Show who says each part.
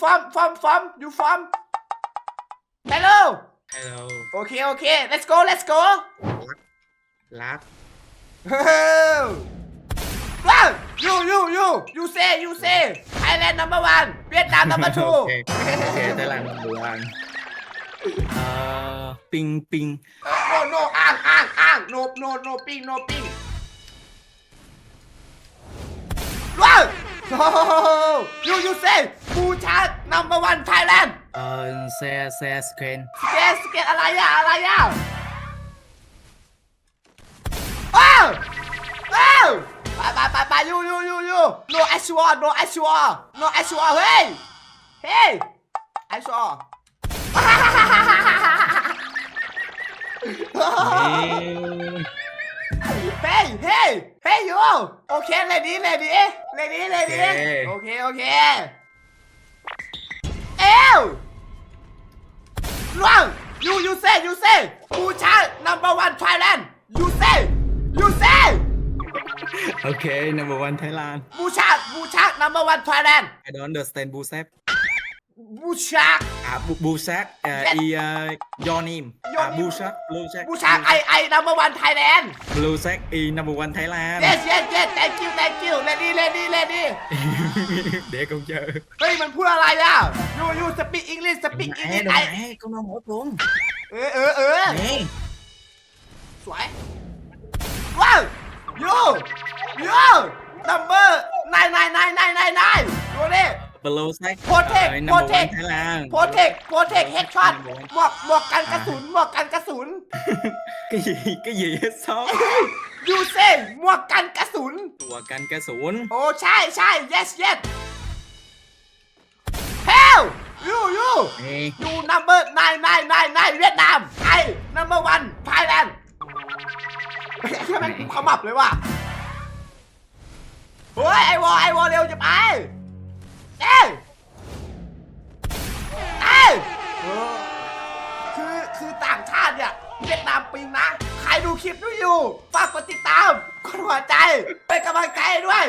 Speaker 1: from from from you from hello
Speaker 2: Hello
Speaker 1: โอเคโอเค let's go let's go
Speaker 2: รัก
Speaker 1: ว้าว you you you you say you say Thailand number one เวียดนาม number two
Speaker 2: โอเคโอเคไต้หวันดูอันเอ่อปิงปิง
Speaker 1: no no อ้างอ้างอ้าง no no no ปิ้ง no ปิ้งว้าว you you say ปูชา number one Thailand
Speaker 2: เอ่อเซเซสเคน
Speaker 1: สเกตสเกตอะไรอะอะไรอะว้าวว้าวไปไปไปไปยูยูยูยู no actual no actual no actual เฮ้ยเฮ้ย actual เฮ้ยเฮ้ย เฮ้ยยูโอเคเลดี้เลดี้เลดี้เลดี้โอเคโอเคเอวล่วง you you say you say ปูชา number one Thailand you say you say
Speaker 2: โอเค number one Thailand
Speaker 1: ปูชาปูชา number one Thailand
Speaker 2: I don't understand บูเซ ฟ
Speaker 1: ปูชา
Speaker 2: อะบูบูแซกเอ่อ
Speaker 1: Yes.
Speaker 2: อีเอ่อยอนิม
Speaker 1: Your
Speaker 2: อะ
Speaker 1: name
Speaker 2: บูชักบูแซก
Speaker 1: ปูชา I I number one Thailand
Speaker 2: บูแซกอี number one Thailand
Speaker 1: yes yes yes thank you thank you lady lady lady
Speaker 2: เด็กคงเจอ
Speaker 1: เฮ้ยมันพูดอะไรอะ you you speak English speak
Speaker 2: ไอ้
Speaker 1: English
Speaker 2: ดอก
Speaker 1: ไอ
Speaker 2: ไม้ก็น้องหมดลง
Speaker 1: เออเออเออ
Speaker 2: นี่
Speaker 1: สวยว้าว you you number nine nine nine nine nine nine ดูดิ
Speaker 2: บูแซก
Speaker 1: Protect
Speaker 2: เอ่อ number one
Speaker 1: Protect
Speaker 2: Thailand
Speaker 1: โปรเทคโปรเทคเฮดช็อตหมวกหมวกกันกระสุนหมวกกันกระสุน
Speaker 2: ก็ยีก็ยีซอก
Speaker 1: ยูเซ่หมวกกันกระสุน
Speaker 2: ตัวกันกระสุน
Speaker 1: โอ้ใช่ใช่ yes yes hell you you
Speaker 2: นี่
Speaker 1: you number nine nine nine nine เวียดนามไอ number one Thailand ใช่ไหมกูขมับเลยว่ะเฮ้ยไอวอไอวอเร็วจะไป เอ้ยเอ้ยเออคือคือต่างชาติเนี่ยเวียดนามปิงนะ ใครดูคลิปนี้อยู่ ฝากกดติดตาม กดหัวใจ เป็นกำลังใจให้ด้วย